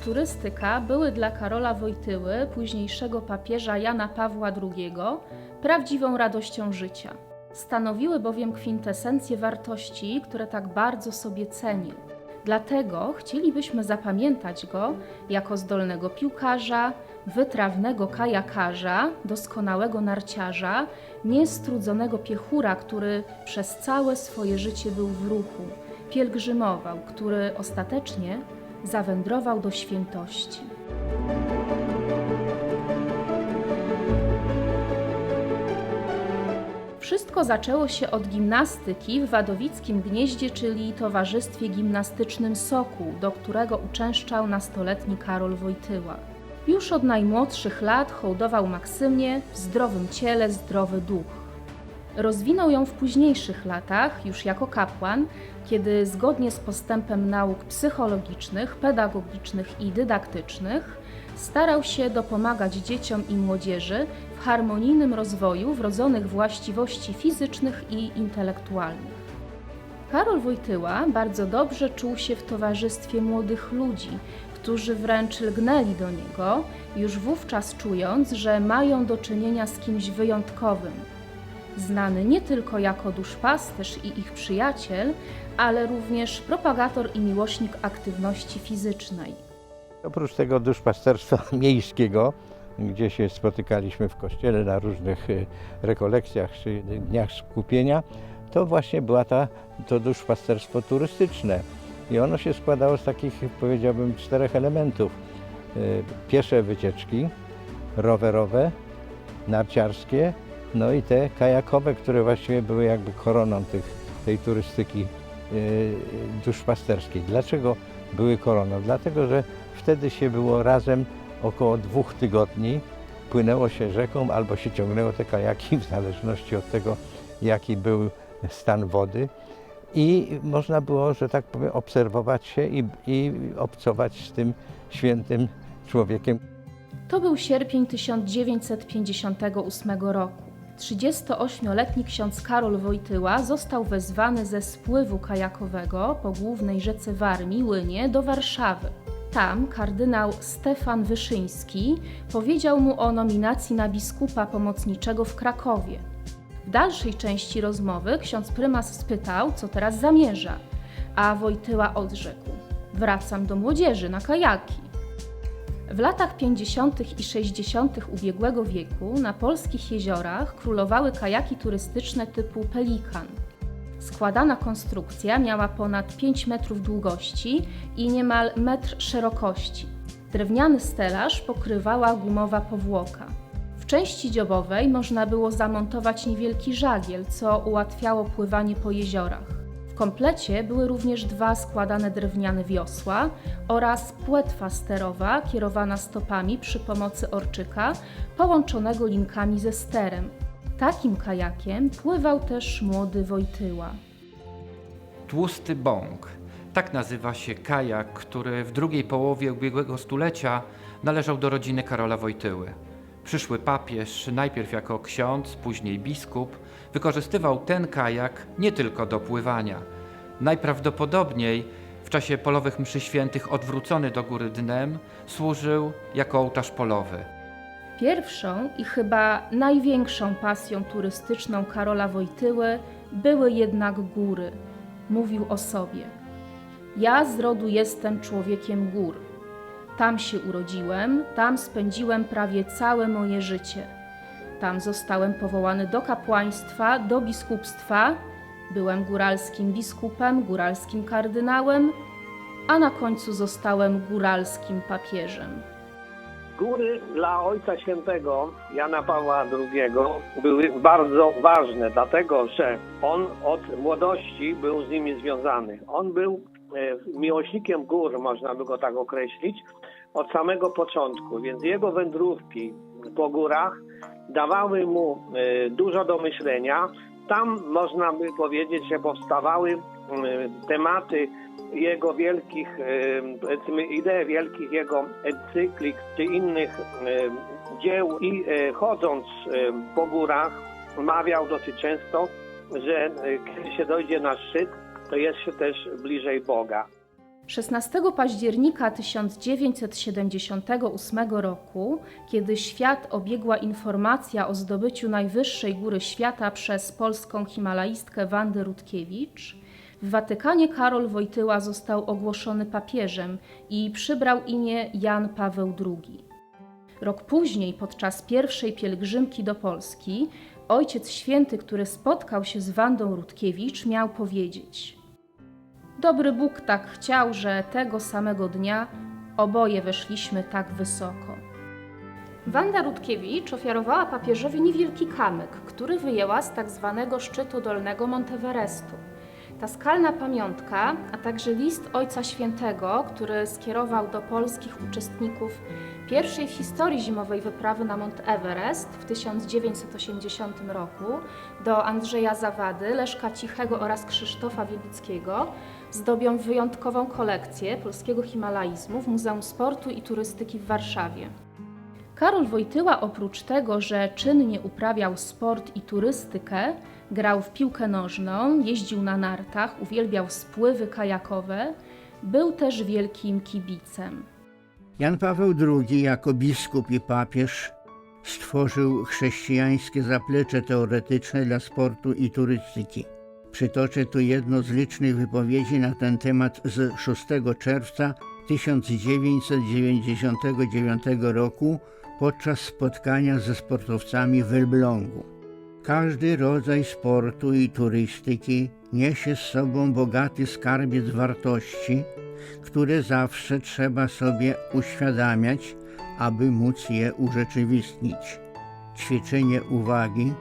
turystyka były dla Karola Wojtyły, późniejszego papieża Jana Pawła II, prawdziwą radością życia. Stanowiły bowiem kwintesencję wartości, które tak bardzo sobie cenił. Dlatego chcielibyśmy zapamiętać go jako zdolnego piłkarza, wytrawnego kajakarza, doskonałego narciarza, niestrudzonego piechura, który przez całe swoje życie był w ruchu, pielgrzymował, który ostatecznie zawędrował do świętości. Wszystko zaczęło się od gimnastyki w Wadowickim Gnieździe, czyli Towarzystwie Gimnastycznym Sokół, do którego uczęszczał nastoletni Karol Wojtyła. Już od najmłodszych lat hołdował Maksymie w zdrowym ciele, zdrowy duch. Rozwinął ją w późniejszych latach, już jako kapłan, kiedy zgodnie z postępem nauk psychologicznych, pedagogicznych i dydaktycznych starał się dopomagać dzieciom i młodzieży w harmonijnym rozwoju wrodzonych właściwości fizycznych i intelektualnych. Karol Wojtyła bardzo dobrze czuł się w towarzystwie młodych ludzi, którzy wręcz lgnęli do niego, już wówczas czując, że mają do czynienia z kimś wyjątkowym. Znany nie tylko jako duszpasterz i ich przyjaciel, ale również propagator i miłośnik aktywności fizycznej. Oprócz tego duszpasterstwa miejskiego, gdzie się spotykaliśmy w kościele na różnych y, rekolekcjach czy dniach skupienia, to właśnie była ta, to duszpasterstwo turystyczne. I ono się składało z takich, powiedziałbym, czterech elementów. Y, Piesze wycieczki, rowerowe, narciarskie, no i te kajakowe, które właściwie były jakby koroną tych, tej turystyki y, duszpasterskiej. Dlaczego były koroną? Dlatego, że wtedy się było razem około dwóch tygodni, płynęło się rzeką albo się ciągnęło te kajaki, w zależności od tego, jaki był stan wody. I można było, że tak powiem, obserwować się i, i obcować z tym świętym człowiekiem. To był sierpień 1958 roku. 38-letni ksiądz Karol Wojtyła został wezwany ze spływu kajakowego po głównej rzece Warmii, Łynie, do Warszawy. Tam kardynał Stefan Wyszyński powiedział mu o nominacji na biskupa pomocniczego w Krakowie. W dalszej części rozmowy ksiądz prymas spytał, co teraz zamierza, a Wojtyła odrzekł: Wracam do młodzieży na kajaki. W latach 50. i 60. ubiegłego wieku na polskich jeziorach królowały kajaki turystyczne typu Pelikan. Składana konstrukcja miała ponad 5 metrów długości i niemal metr szerokości. Drewniany stelaż pokrywała gumowa powłoka. W części dziobowej można było zamontować niewielki żagiel, co ułatwiało pływanie po jeziorach. Komplecie były również dwa składane drewniane wiosła oraz płetwa sterowa kierowana stopami przy pomocy orczyka, połączonego linkami ze sterem. Takim kajakiem pływał też młody Wojtyła. Tłusty bąk. Tak nazywa się kajak, który w drugiej połowie ubiegłego stulecia należał do rodziny Karola Wojtyły. Przyszły papież, najpierw jako ksiądz, później biskup, wykorzystywał ten kajak nie tylko do pływania. Najprawdopodobniej w czasie polowych mszy świętych odwrócony do góry dnem służył jako ołtarz polowy. Pierwszą i chyba największą pasją turystyczną Karola Wojtyły były jednak góry. Mówił o sobie. Ja z rodu jestem człowiekiem gór. Tam się urodziłem, tam spędziłem prawie całe moje życie. Tam zostałem powołany do kapłaństwa, do biskupstwa. Byłem góralskim biskupem, góralskim kardynałem, a na końcu zostałem góralskim papieżem. Góry dla Ojca Świętego Jana Pawła II były bardzo ważne, dlatego że on od młodości był z nimi związany. On był e, miłośnikiem gór, można by go tak określić, od samego początku, więc jego wędrówki po górach dawały mu e, dużo do myślenia. Tam można by powiedzieć, że powstawały m, tematy jego wielkich, e, powiedzmy, idei wielkich jego encyklik czy innych dzieł i chodząc po górach mawiał dosyć często, że kiedy się dojdzie na szczyt, to jest się też bliżej Boga. 16 października 1978 roku, kiedy świat obiegła informacja o zdobyciu najwyższej góry świata przez polską himalaistkę Wandę Rutkiewicz, w Watykanie Karol Wojtyła został ogłoszony papieżem i przybrał imię Jan Paweł II. Rok później, podczas pierwszej pielgrzymki do Polski, Ojciec Święty, który spotkał się z Wandą Rutkiewicz, miał powiedzieć: Dobry Bóg tak chciał, że tego samego dnia oboje weszliśmy tak wysoko. Wanda Rutkiewicz ofiarowała papieżowi niewielki kamyk, który wyjęła z tak zwanego szczytu dolnego Monteverestu. Ta skalna pamiątka, a także list Ojca Świętego, który skierował do polskich uczestników pierwszej w historii zimowej wyprawy na Mont Everest w 1980 roku do Andrzeja Zawady, Leszka Cichego oraz Krzysztofa Wielickiego zdobią wyjątkową kolekcję polskiego himalaizmu w Muzeum Sportu i Turystyki w Warszawie. Karol Wojtyła oprócz tego, że czynnie uprawiał sport i turystykę, grał w piłkę nożną, jeździł na nartach, uwielbiał spływy kajakowe, był też wielkim kibicem. Jan Paweł II jako biskup i papież stworzył chrześcijańskie zaplecze teoretyczne dla sportu i turystyki. Przytoczę tu jedno z licznych wypowiedzi na ten temat z 6 czerwca 1999 roku podczas spotkania ze sportowcami w Elblągu. Każdy rodzaj sportu i turystyki niesie z sobą bogaty skarbiec wartości, które zawsze trzeba sobie uświadamiać, aby móc je urzeczywistnić. Ćwiczenie uwagi,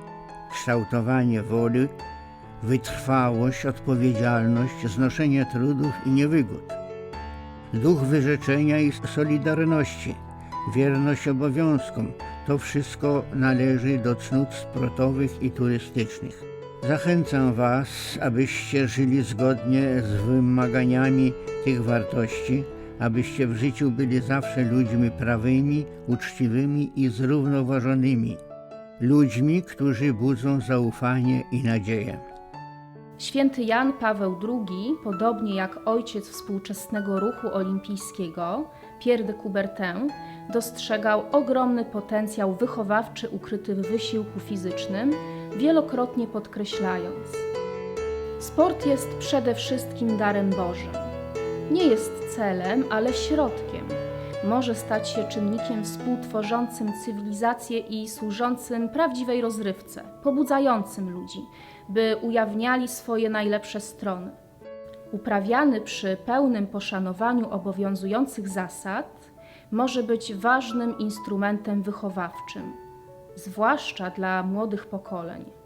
kształtowanie woli, wytrwałość, odpowiedzialność, znoszenie trudów i niewygód. Duch wyrzeczenia i solidarności, wierność obowiązkom to wszystko należy do cnót sportowych i turystycznych. Zachęcam Was, abyście żyli zgodnie z wymaganiami tych wartości, abyście w życiu byli zawsze ludźmi prawymi, uczciwymi i zrównoważonymi, ludźmi, którzy budzą zaufanie i nadzieję. Święty Jan Paweł II, podobnie jak ojciec współczesnego ruchu olimpijskiego, Pierre de Coubertin, dostrzegał ogromny potencjał wychowawczy ukryty w wysiłku fizycznym, wielokrotnie podkreślając: Sport jest przede wszystkim darem Bożym. Nie jest celem, ale środkiem. Może stać się czynnikiem współtworzącym cywilizację i służącym prawdziwej rozrywce, pobudzającym ludzi, by ujawniali swoje najlepsze strony. Uprawiany przy pełnym poszanowaniu obowiązujących zasad, może być ważnym instrumentem wychowawczym, zwłaszcza dla młodych pokoleń.